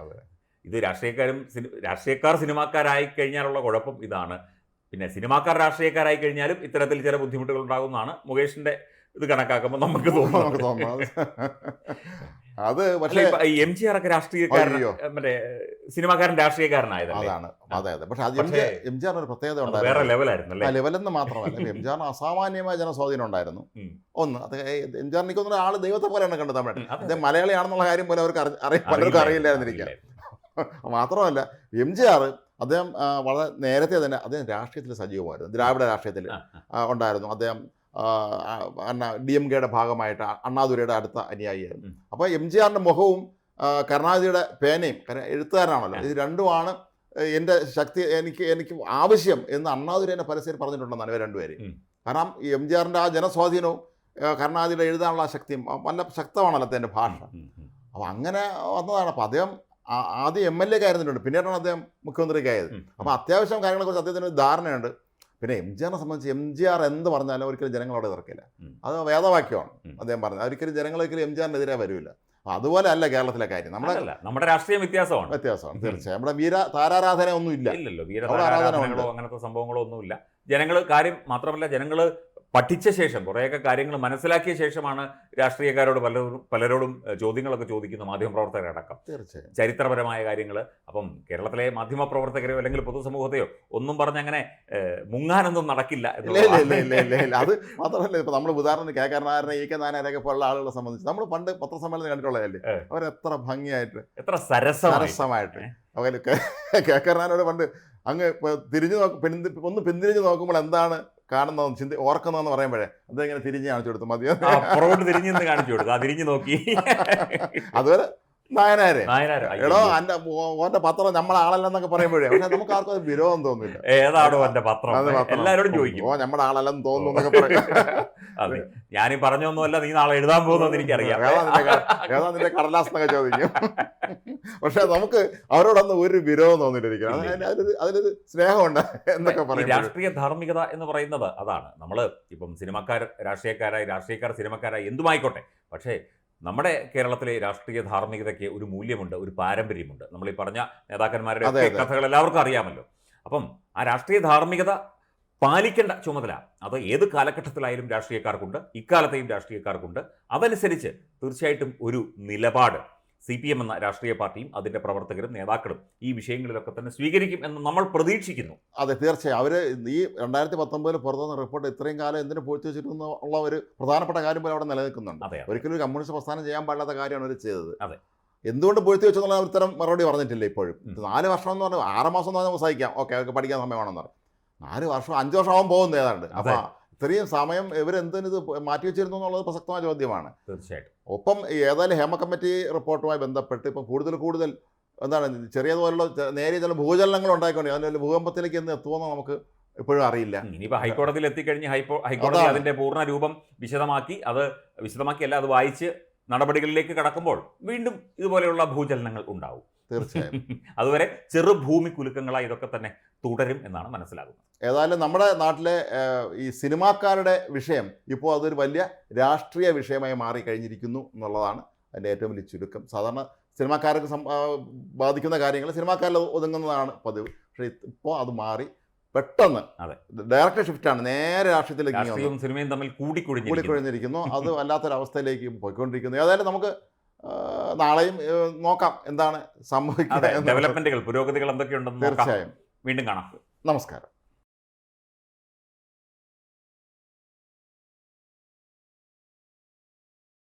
ഇത് രാഷ്ട്രീയക്കാരും രാഷ്ട്രീയക്കാർ സിനിമാക്കാരായി കഴിഞ്ഞാലുള്ള കുഴപ്പം ഇതാണ്. പിന്നെ സിനിമാക്കാർ രാഷ്ട്രീയക്കാരായി കഴിഞ്ഞാലും ഇത്തരത്തിൽ ചില ബുദ്ധിമുട്ടുകൾ ഉണ്ടാകുന്നതാണ്. മുകേഷിന്റെ ഇത് കണക്കാക്കുമ്പോൾ നമുക്ക് തോന്നും അത് പക്ഷേ എം ജി ആർ ഒക്കെ രാഷ്ട്രീയക്കാരൻ. മറ്റേ സിനിമാക്കാരൻ രാഷ്ട്രീയക്കാരനായത് അതാണ് അതെ അതെ. പക്ഷെ അത് എം ജി ആറിന് ഒരു പ്രത്യേകത ഉണ്ടായിരുന്നു. വേറെ ലെവലായിരുന്നു ലെവലെന്ന് മാത്രമല്ല. എം ജി ആറിന് അസാമാന്യമായ ജനസ്വാധീനം ഉണ്ടായിരുന്നു. ഒന്ന് അത് എം ജി ആറിനെ തോന്നുന്നു ആൾ ദൈവത്തെ പോലെയാണ് കണ്ടത് തമിഴ് അദ്ദേഹം മലയാളിയാണെന്നുള്ള കാര്യം പോലും അവർക്ക് അറി- അറി- പലർക്കും അറിയില്ലായിരുന്നു, അറിയില്ലായിരുന്നിരിക്കാം മാത്രമല്ല എം ജി ആർ അദ്ദേഹം വളരെ നേരത്തെ തന്നെ അദ്ദേഹം രാഷ്ട്രീയത്തിൽ സജീവമായിരുന്നു. ദ്രാവിഡ രാഷ്ട്രീയത്തിൽ ഉണ്ടായിരുന്നു. അദ്ദേഹം ഡി എം കെയുടെ ഭാഗമായിട്ട് അണ്ണാദുരയുടെ അടുത്ത അനുയായിയായിരുന്നു. അപ്പോൾ എം ജി ആറിന്റെ മുഖവും കരുണാനിധിയുടെ പേനയും എഴുത്തുകാരനാണല്ലോ. ഇത് രണ്ടുമാണ് എന്റെ ശക്തി എനിക്ക് എനിക്ക് ആവശ്യം എന്ന് അണ്ണാദുര എന്നെ പരസ്യം പറഞ്ഞിട്ടുണ്ടെന്നാണ് ഇവർ രണ്ടുപേര് കാരണം എം ജി ആറിന്റെ ആ ജനസ്വാധീനവും കരുണാനിധിയുടെ എഴുതാനുള്ള ശക്തിയും നല്ല ശക്തമാണല്ലോ അദ്ദേഹത്തിന്റെ ഭാഷ. അപ്പോൾ അങ്ങനെ വന്നതാണ്. അപ്പോൾ അദ്ദേഹം ആദ്യം എം എൽ എ ആയിരുന്നിട്ടുണ്ട്. പിന്നീടാണ് അദ്ദേഹം മുഖ്യമന്ത്രിക്കായത് അപ്പോൾ അത്യാവശ്യം കാര്യങ്ങളെക്കുറിച്ച് അദ്ദേഹത്തിന് ഒരു ധാരണയുണ്ട്. പിന്നെ എം ജി ആറിനെ സംബന്ധിച്ച് എം ജി ആർ എന്ത് പറഞ്ഞാലും ഒരിക്കലും ജനങ്ങളോട് എതിർക്കില്ല അത് വേദവാക്യമാണ്. അദ്ദേഹം പറഞ്ഞത്. ഒരിക്കലും ജനങ്ങൾ ഒരിക്കലും എം ജി ആറിനെതിരെ വരില്ല. അതുപോലെ അല്ല കേരളത്തിലെ കാര്യം. നമ്മുടെ നമ്മുടെ രാഷ്ട്രീയം വ്യത്യാസമാണ്. വ്യത്യാസമാണ് തീർച്ചയായും. നമ്മുടെ വീര താരാരാധന ഒന്നും ഇല്ല ഇല്ലല്ലോ വീര ആരാധന വീരതാരാധനകളോ അങ്ങനത്തെ സംഭവങ്ങളോ ഒന്നുമില്ല ജനങ്ങൾ കാര്യം മാത്രമല്ല ജനങ്ങൾ പഠിച്ച ശേഷം കുറേയൊക്കെ കാര്യങ്ങൾ മനസ്സിലാക്കിയ ശേഷമാണ് രാഷ്ട്രീയക്കാരോട് പലരും പലരോടും ചോദ്യങ്ങളൊക്കെ ചോദിക്കുന്ന മാധ്യമപ്രവർത്തകരടക്കം തീർച്ചയായും. ചരിത്രപരമായ കാര്യങ്ങൾ അപ്പം കേരളത്തിലെ മാധ്യമപ്രവർത്തകരെയോ അല്ലെങ്കിൽ പൊതുസമൂഹത്തെയോ ഒന്നും പറഞ്ഞ് അങ്ങനെ മുങ്ങാനൊന്നും നടക്കില്ല അത് മാത്രമല്ല ഇപ്പൊ നമ്മൾ ഉദാഹരണം കെ. കരുണാകരനെ ഇ കെ. നായനാരൊക്കെ പോലുള്ള ആളുകളെ സംബന്ധിച്ച് നമ്മൾ പണ്ട് പത്രസമ്മേളനം കണ്ടിട്ടുള്ളതല്ലേ? അവർ അവരെത്ര ഭംഗിയായിട്ട് എത്ര സരസമായി സരസമായിട്ട്. അവർ കെ കരുണാകരനോട് പണ്ട് അങ്ങ് തിരിഞ്ഞു നോക്ക് ഒന്ന് പിന്തിരിഞ്ഞ് നോക്കുമ്പോൾ എന്താണ് കാണുന്നതെന്ന് ചിന്തി ഓർക്കുന്നതെന്ന് പറയുമ്പോഴേ അതെങ്ങനെ തിരിഞ്ഞ് കാണിച്ചു കൊടുത്തു മതിയോ? പുറകോട്ട് തിരിഞ്ഞു കാണിച്ചു കൊടുത്തു. ആ തിരിഞ്ഞു നോക്കി. അതുപോലെ നായനാരെ? എടോ. അന്റെ ഓന്റെ പത്രം നമ്മളെ ആളല്ലെന്നൊക്കെ പറയുമ്പോഴേ. പക്ഷെ നമുക്ക് ആർക്കും അത് വിരോധം തോന്നില്ല. ഏതാണോ എന്റെ പത്രം? എല്ലാരോടും ചോദിക്കും. ഓ നമ്മുടെ ആളല്ലെന്ന് തോന്നുന്നു എന്നൊക്കെ പറയും. ഞാനീ പറഞ്ഞൊന്നുമല്ല നീ നാളെ എഴുതാൻ പോകുന്നത് എനിക്കറിയാം. ഏതാ നിന്റെ കടലാസ് എന്നൊക്കെ ചോദിക്കും. പക്ഷെ നമുക്ക് അവരോടൊന്നും ഒരു വിരോധം തോന്നിട്ടിരിക്കണം. അതിലൊരു അതിലൊരു സ്നേഹമുണ്ട് എന്നൊക്കെ പറയും രാഷ്ട്രീയ ധാർമ്മികത എന്ന് പറയുന്നത് അതാണ്. നമ്മൾ ഇപ്പം സിനിമക്കാർ രാഷ്ട്രീയക്കാരായി രാഷ്ട്രീയക്കാർ സിനിമക്കാരായി എന്തുമായിക്കോട്ടെ. പക്ഷേ നമ്മുടെ കേരളത്തിലെ രാഷ്ട്രീയ ധാർമ്മികതയ്ക്ക് ഒരു മൂല്യമുണ്ട് ഒരു പാരമ്പര്യമുണ്ട്. നമ്മൾ ഈ പറഞ്ഞ നേതാക്കന്മാരുടെ. കഥകൾ എല്ലാവർക്കും അറിയാമല്ലോ. അപ്പം ആ രാഷ്ട്രീയ ധാർമ്മികത പാലിക്കേണ്ട ചുമതല അത് ഏത് കാലഘട്ടത്തിലായാലും രാഷ്ട്രീയക്കാർക്കുണ്ട് ഇക്കാലത്തെയും രാഷ്ട്രീയക്കാർക്കുണ്ട്. അതനുസരിച്ച് തീർച്ചയായിട്ടും ഒരു നിലപാട് സി പി എം എന്ന രാഷ്ട്രീയ പാർട്ടിയും അതിന്റെ പ്രവർത്തകരും നേതാക്കളും ഈ വിഷയങ്ങളിലൊക്കെ തന്നെ സ്വീകരിക്കും എന്ന് നമ്മൾ പ്രതീക്ഷിക്കുന്നു. അതെ തീർച്ചയായും. അവർ ഈ രണ്ടായിരത്തി പത്തൊമ്പതിൽ പുറത്തുനിന്ന റിപ്പോർട്ട് ഇത്രയും കാലം എന്തിനു പൂഴ്ത്തി വെച്ചിരുന്നു ഉള്ള ഒരു പ്രധാനപ്പെട്ട കാര്യം പോലും അവിടെ നിലനിൽക്കുന്നുണ്ട്. അതെ ഒരിക്കലും ഒരു കമ്മ്യൂണിസ്റ്റ് പ്രസ്ഥാനം ചെയ്യാൻ പാടില്ലാത്ത കാര്യമാണ് അവർ ചെയ്തത്. അതെ. എന്തുകൊണ്ട് പൂഴ്ത്തി വെച്ചെന്നുള്ള ഉത്തരം മറുപടി പറഞ്ഞിട്ടില്ല ഇപ്പോഴും. നാല് വർഷം എന്ന് പറഞ്ഞാൽ ആറ് മാസം എന്ന് പറഞ്ഞാൽ സഹിക്കാം. ഓക്കെ അവർക്ക് പഠിക്കാൻ സമയമാണെന്ന് പറയും നാല് വർഷം അഞ്ച് വർഷം ആവാൻ പോകുന്നു ഏതാണ്ട്. അപ്പൊ അതെ. ഇത്രയും സമയം ഇവരെന്തിനു ഇത് മാറ്റി വെച്ചിരുന്നു എന്നുള്ളത് പ്രസക്തമായ ചോദ്യമാണ്. തീർച്ചയായിട്ടും. ഒപ്പം ഏതായാലും ഹേമ കമ്മിറ്റി റിപ്പോർട്ടുമായി ബന്ധപ്പെട്ട് ഇപ്പം കൂടുതൽ കൂടുതൽ എന്താണ് ചെറിയതുപോലുള്ള നേരിയ ചില ഭൂചലനങ്ങൾ ഉണ്ടായിക്കൊണ്ട് അതിൽ ഭൂകമ്പത്തിലേക്ക് എന്ന് എത്തുമെന്ന് നമുക്ക് ഇപ്പോഴും അറിയില്ല. ഇനിയിപ്പോൾ ഇനിയിപ്പോ ഹൈക്കോടതിയിൽ എത്തിക്കഴിഞ്ഞ് ഹൈക്കോ ഹൈക്കോടതി അതിന്റെ അതിന്റെ പൂർണ രൂപം വിശദമാക്കി അത് വിശദമാക്കിയല്ല അത് വായിച്ച് നടപടികളിലേക്ക് കടക്കുമ്പോൾ വീണ്ടും ഇതുപോലെയുള്ള ഭൂചലനങ്ങൾ ഉണ്ടാവും. തീർച്ചയായും. അതുവരെ ചെറുഭൂമി കുലുക്കങ്ങളായി ഇതൊക്കെ തന്നെ തുടരും എന്നാണ് മനസ്സിലാകുന്നത്. ഏതായാലും നമ്മുടെ നാട്ടിലെ ഈ സിനിമാക്കാരുടെ വിഷയം ഇപ്പോൾ അതൊരു വലിയ രാഷ്ട്രീയ വിഷയമായി മാറിക്കഴിഞ്ഞിരിക്കുന്നു എന്നുള്ളതാണ് അതിന്റെ ഏറ്റവും വലിയ ചുരുക്കം. സാധാരണ സിനിമാക്കാർക്ക് ബാധിക്കുന്ന കാര്യങ്ങൾ സിനിമാക്കാരിൽ ഒതുങ്ങുന്നതാണ് പതിവ്. പക്ഷേ ഇപ്പോൾ അത് മാറി പെട്ടെന്ന് അതെ. ഡയറക്റ്റ് ഷിഫ്റ്റാണ് നേരെ രാഷ്ട്രീയത്തിലേക്ക് സിനിമയും തമ്മിൽ കൂടിക്കുഴിഞ്ഞു കൂടിക്കൊഴിഞ്ഞിരിക്കുന്നു. അത് വല്ലാത്തൊരവസ്ഥയിലേക്ക് പോയിക്കൊണ്ടിരിക്കുന്നു. ഏതായാലും നമുക്ക് നാളെയും നോക്കാം എന്താണ് സംഭവിക്കുന്നത് ഡെവലപ്മെന്റുകൾ പുരോഗതികൾ എന്തൊക്കെയുണ്ടെന്ന് തീർച്ചയായും. വീണ്ടും കാണാം. നമസ്കാരം.